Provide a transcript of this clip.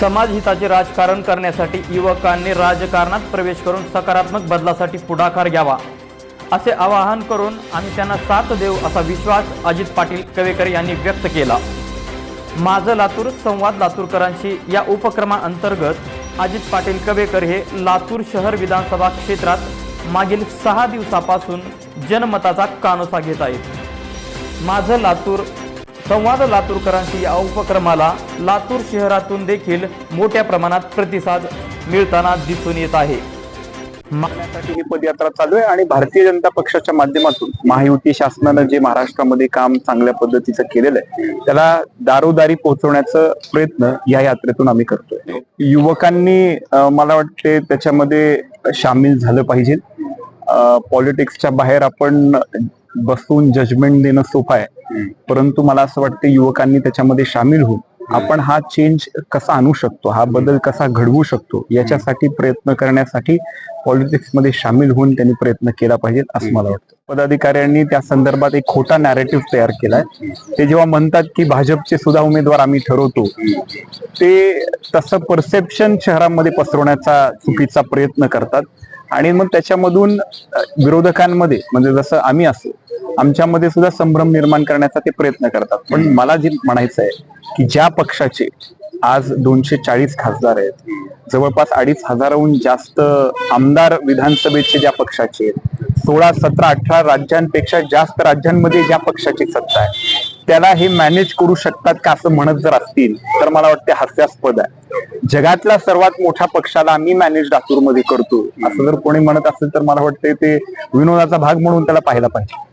समाजहिताचे राजकारण करण्यासाठी युवकांनी राजकारणात प्रवेश करून सकारात्मक बदलासाठी पुढाकार घ्यावा असे आवाहन करून आम्ही त्यांना साथ देऊ असा विश्वास अजित पाटील कवेकर यांनी व्यक्त केला. माझं लातूर संवाद लातूरकरांशी या उपक्रमाअंतर्गत अजित पाटील कवेकर हे लातूर शहर विधानसभा क्षेत्रात मागील सहा दिवसापासून जनमताचा कानोसा घेत आहेत. माझं लातूर संवाद लातूरकरांशी या उपक्रमाला लातूर शहरातून देखील मोठ्या प्रमाणात प्रतिसाद मिळताना दिसून येत आहे. ही पदयात्रा चालू आहे आणि भारतीय जनता पक्षाच्या माध्यमातून महायुती शासनानं जे महाराष्ट्रामध्ये काम चांगल्या पद्धतीचं केलेलं आहे त्याला दारोदारी पोहोचवण्याचा प्रयत्न या यात्रेतून आम्ही करतोय. युवकांनी मला वाटते त्याच्यामध्ये सामील झालं पाहिजे. पॉलिटिक्सच्या बाहेर आपण बसून जजमेंट देणं सोपं आहे. परंतु मला असं वाटतं युवकांनी त्याच्यामध्ये सामील होऊन आपण हा चेंज कसा आणू शकतो? हा बदल कसा घडवू शकतो? याच्यासाठी प्रयत्न करण्यासाठी पॉलिटिक्समध्ये सामील होऊन त्यांनी प्रयत्न केला पाहिजे असं मला वाटतं. पदाधिकाऱ्यांनी त्या संदर्भात एक खोटा नॅरेटिव्ह तयार केलाय. ते जेव्हा म्हणतात की भाजपचे सुद्धा उमेदवार आम्ही ठरवतो ते तसं परसेप्शन शहरामध्ये पसरवण्याचा चुकीचा प्रयत्न करतात. आणि मग त्याच्यामधून विरोधकांमध्ये म्हणजे जसं आम्ही असो आमच्यामध्ये सुद्धा संभ्रम निर्माण करण्याचा ते प्रयत्न करतात. पण मला जे म्हणायचं आहे की ज्या पक्षाचे आज दोनशे चाळीस खासदार आहेत जवळपास अडीच हजाराहून जास्त आमदार विधानसभेचे ज्या पक्षाचे आहेत सोळा सतरा अठरा राज्यांपेक्षा जास्त राज्यांमध्ये ज्या पक्षाची सत्ता आहे त्याला हे मॅनेज करू शकतात का असं म्हणत जर असतील तर मला वाटते हास्यास्पद आहे. जगातला सर्वात मोठ्या पक्षाला आम्ही मॅनेज लातूरमध्ये करतो. असं जर कोणी म्हणत असेल तर मला वाटतं ते विनोदाचा भाग म्हणून त्याला पाहायला पाहिजे.